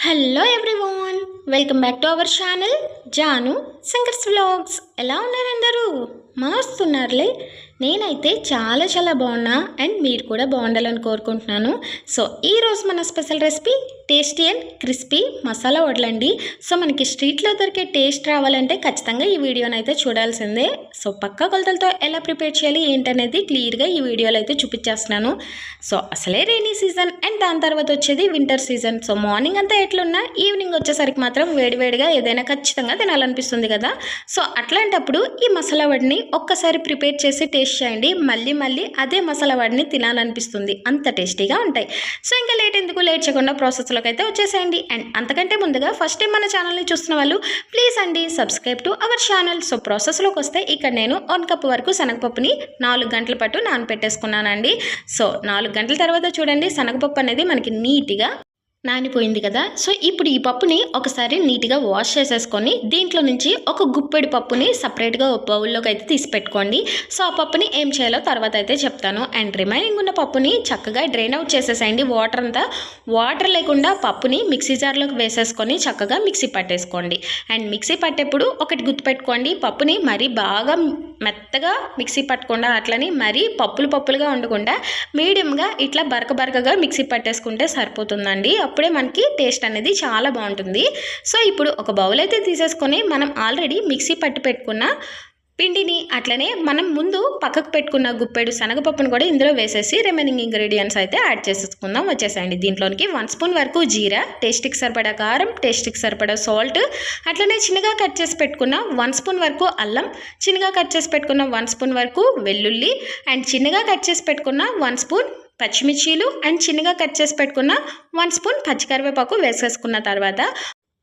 Hello everyone. Welcome back to our channel. Janu Shankar's vlogs. ఎలా ఉన్నారు అందరూ? నేనైతే చాలా చాలా బాగున్నా అండ్ మీరు కూడా బాగుండాలని కోరుకుంటున్నాను. సో ఈరోజు మన special recipe tasty and crispy masala వడలండి. So మనకి స్ట్రీట్లో దొరికే టేస్ట్ రావాలంటే ఖచ్చితంగా ఈ వీడియోని అయితే చూడాల్సిందే. సో పక్క కొలతలతో ఎలా ప్రిపేర్ చేయాలి ఏంటనేది క్లియర్గా ఈ వీడియోలో అయితే చూపించేస్తున్నాను. సో అసలే రైనీ సీజన్ అండ్ దాని తర్వాత వచ్చేది వింటర్ సీజన్. సో మార్నింగ్ అంతా ఎట్లున్నా ఈవినింగ్ వచ్చేసరికి మాత్రం వేడివేడిగా ఏదైనా ఖచ్చితంగా తినాలనిపిస్తుంది కదా. సో అట్లాంటప్పుడు ఈ మసాలా వడిని ఒక్కసారి ప్రిపేర్ చేసి టేస్ట్ చేయండి. మళ్ళీ మళ్ళీ అదే మసాలా వడిని తినాలనిపిస్తుంది. అంత టేస్టీగా ఉంటాయి. సో ఇంకా లేట్ ఎందుకు? లేట్ చేయకుండా ప్రాసెస్లోకి అయితే వచ్చేసేయండి. అండ్ అంతకంటే ముందుగా ఫస్ట్ టైం మన ఛానల్ని చూస్తున్న వాళ్ళు ప్లీజ్ అండి subscribe to our channel. So ప్రాసెస్లోకి వస్తే ఇక్కడ నేను వన్ కప్ వరకు శనగపప్పుని నాలుగు గంటల పాటు నానపెట్టేసుకున్నానండి సో నాలుగు గంటల తర్వాత చూడండి శనగపప్పు అనేది మనకి నీట్గా నానిపోయింది కదా. సో ఇప్పుడు ఈ పప్పుని ఒకసారి నీట్గా వాష్ చేసేసుకొని దీంట్లో నుంచి ఒక గుప్పెడి పప్పుని సపరేట్గా ఒక బౌల్లోకి అయితే తీసి పెట్టుకోండి. సో ఆ పప్పుని ఏం చేయాలో తర్వాత అయితే చెప్తాను. అండ్ రిమైనింగ్ ఉన్న పప్పుని చక్కగా డ్రైన్ అవుట్ చేసేసేయండి. వాటర్ అంతా వాటర్ లేకుండా పప్పుని మిక్సీ జార్లోకి వేసేసుకొని చక్కగా మిక్సీ పట్టేసుకోండి. అండ్ మిక్సీ పట్టేప్పుడు ఒకటి గుర్తుపెట్టుకోండి. పప్పుని మరీ బాగా మెత్తగా మిక్సీ పట్టకుండా అట్లని మరీ పప్పులు పప్పులుగా ఉండకుండా మీడియంగా ఇట్లా బరక బరకగా మిక్సీ పట్టేసుకుంటే సరిపోతుందండి. అప్పుడే మనకి టేస్ట్ అనేది చాలా బాగుంటుంది. సో ఇప్పుడు ఒక బౌల్ అయితే తీసేసుకొని మనం ఆల్రెడీ మిక్సీ పట్టి పెట్టుకున్న పిండిని అట్లనే మనం ముందు పక్కకు పెట్టుకున్న గుప్పెడు శనగపప్పును కూడా ఇందులో వేసేసి రిమైనింగ్ ఇంగ్రీడియంట్స్ అయితే యాడ్ చేసేసుకుందాం. వచ్చేసాయండి. దీంట్లోనికి వన్ స్పూన్ వరకు జీరా టేస్ట్కి సరిపడా కారం టేస్ట్కి సరిపడా సాల్ట్ అట్లనే చిన్నగా కట్ చేసి పెట్టుకున్న వన్ స్పూన్ వరకు అల్లం చిన్నగా కట్ చేసి పెట్టుకున్న వన్ స్పూన్ వరకు వెల్లుల్లి అండ్ చిన్నగా కట్ చేసి పెట్టుకున్న వన్ స్పూన్ పచ్చిమిర్చీలు అండ్ చిన్నగా కట్ చేసి పెట్టుకున్న వన్ స్పూన్ పచ్చికరివేపాకు వేసేసుకున్న తర్వాత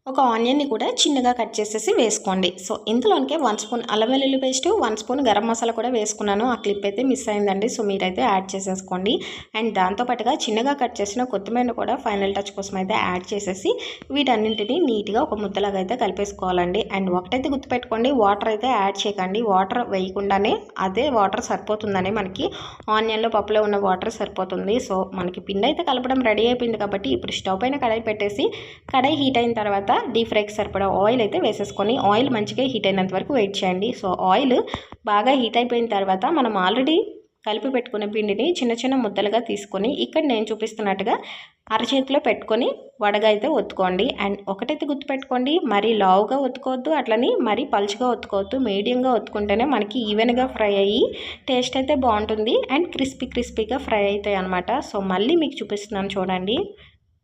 ఒక ఆనియన్ని కూడా చిన్నగా కట్ చేసేసి వేసుకోండి. సో ఇందులోనికే వన్ స్పూన్ అల్లం వెల్లుల్లి paste one spoon garam masala కూడా వేసుకున్నాను. ఆ క్లిప్ అయితే మిస్ అయిందండి. సో మీరైతే యాడ్ చేసేసుకోండి. అండ్ దాంతోపాటుగా చిన్నగా కట్ చేసిన కొత్తిమీర కూడా ఫైనల్ టచ్ కోసం అయితే యాడ్ చేసేసి వీటన్నింటినీ నీట్గా ఒక ముద్దలాగా అయితే కలిపేసుకోవాలండి. అండ్ ఒకటైతే గుర్తుపెట్టుకోండి వాటర్ అయితే యాడ్ చేయకండి. వాటర్ వేయకుండానే అదే వాటర్ సరిపోతుందని మనకి ఆనియన్లో పప్పులో ఉన్న వాటర్ సరిపోతుంది. సో మనకి పిండి అయితే కలపడం రెడీ అయిపోయింది కాబట్టి ఇప్పుడు స్టవ్ పైన కడాయి పెట్టేసి కడాయి హీట్ అయిన తర్వాత డీప్ ఫ్రైకి సరిపడా ఆయిల్ అయితే వేసేసుకొని ఆయిల్ మంచిగా హీట్ అయినంత వరకు వెయిట్ చేయండి. సో ఆయిల్ బాగా హీట్ అయిపోయిన తర్వాత మనం ఆల్రెడీ కలిపి పెట్టుకునే పిండిని చిన్న చిన్న ముద్దలుగా తీసుకొని ఇక్కడ నేను చూపిస్తున్నట్టుగా అరచేతిలో పెట్టుకొని వడగా అయితే ఒత్తుకోండి. అండ్ ఒకటైతే గుర్తుపెట్టుకోండి మరీ లావుగా ఒత్తుకోవద్దు అట్లని మరీ పలుచగా ఒత్తుకోవద్దు. మీడియంగా ఒత్తుకుంటేనే మనకి ఈవెన్గా ఫ్రై అయ్యి టేస్ట్ అయితే బాగుంటుంది. అండ్ క్రిస్పీ క్రిస్పీగా ఫ్రై అవుతాయి అనమాట సో మళ్ళీ మీకు చూపిస్తున్నాను చూడండి.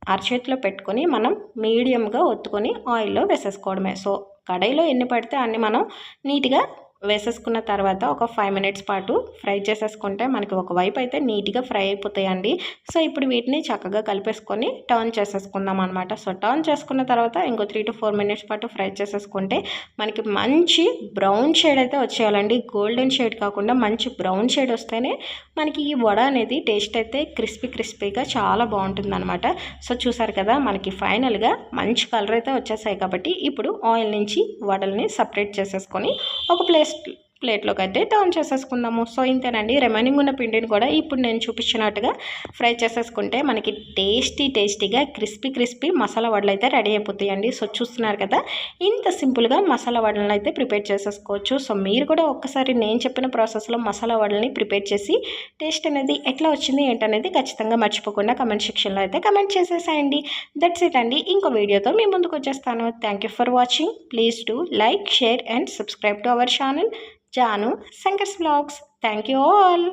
అరచేతిలో పెట్టుకొని మనం మీడియంగా ఒత్తుకొని ఆయిల్లో వేసేసుకోవడమే. సో కడాయిలో ఎన్ని పడితే అన్ని మనం నీట్గా వేసేసుకున్న తర్వాత ఒక ఫైవ్ మినిట్స్ పాటు ఫ్రై చేసేసుకుంటే మనకి ఒకవైపు అయితే నీట్గా ఫ్రై అయిపోతాయండి. సో ఇప్పుడు వీటిని చక్కగా కలిపేసుకొని టర్న్ చేసేసుకుందాం అనమాట సో టర్న్ చేసుకున్న తర్వాత ఇంకో త్రీ టు ఫోర్ మినిట్స్ పాటు ఫ్రై చేసేసుకుంటే మనకి మంచి బ్రౌన్ షేడ్ అయితే వచ్చేయాలండి. గోల్డెన్ షేడ్ కాకుండా మంచి బ్రౌన్ షేడ్ వస్తేనే మనకి ఈ వడ అనేది టేస్ట్ అయితే క్రిస్పీ క్రిస్పీగా చాలా బాగుంటుంది అనమాట సో చూసారు కదా మనకి ఫైనల్గా మంచి కలర్ అయితే వచ్చేసాయి కాబట్టి ఇప్పుడు ఆయిల్ నుంచి వడల్ని సపరేట్ చేసేసుకొని ఒక ప్లేస్ best ప్లేట్లోకి అయితే టర్న్ చేసేసుకుందాము. సో ఇంతేనండి. రిమైనింగ్ ఉన్న పిండిని కూడా ఇప్పుడు నేను చూపించినట్టుగా ఫ్రై చేసేసుకుంటే మనకి టేస్టీ టేస్టీగా క్రిస్పీ క్రిస్పీ మసాలా వడలు అయితే రెడీ అయిపోతాయండి. సో చూస్తున్నారు కదా ఇంత సింపుల్గా మసాలా వడలను అయితే ప్రిపేర్ చేసేసుకోవచ్చు. సో మీరు కూడా ఒక్కసారి నేను చెప్పిన ప్రాసెస్లో మసాలా వడల్ని ప్రిపేర్ చేసి టేస్ట్ అనేది ఎట్లా వచ్చింది ఏంటనేది ఖచ్చితంగా మర్చిపోకుండా కమెంట్ సెక్షన్లో అయితే కమెంట్ చేసేసాయండి. దట్స్ ఇట్ అండి. ఇంకో వీడియోతో మీ ముందుకు వచ్చేస్తాను. Thank for watching please to like share and subscribe to our channel Janu Shankar's blogs thank you all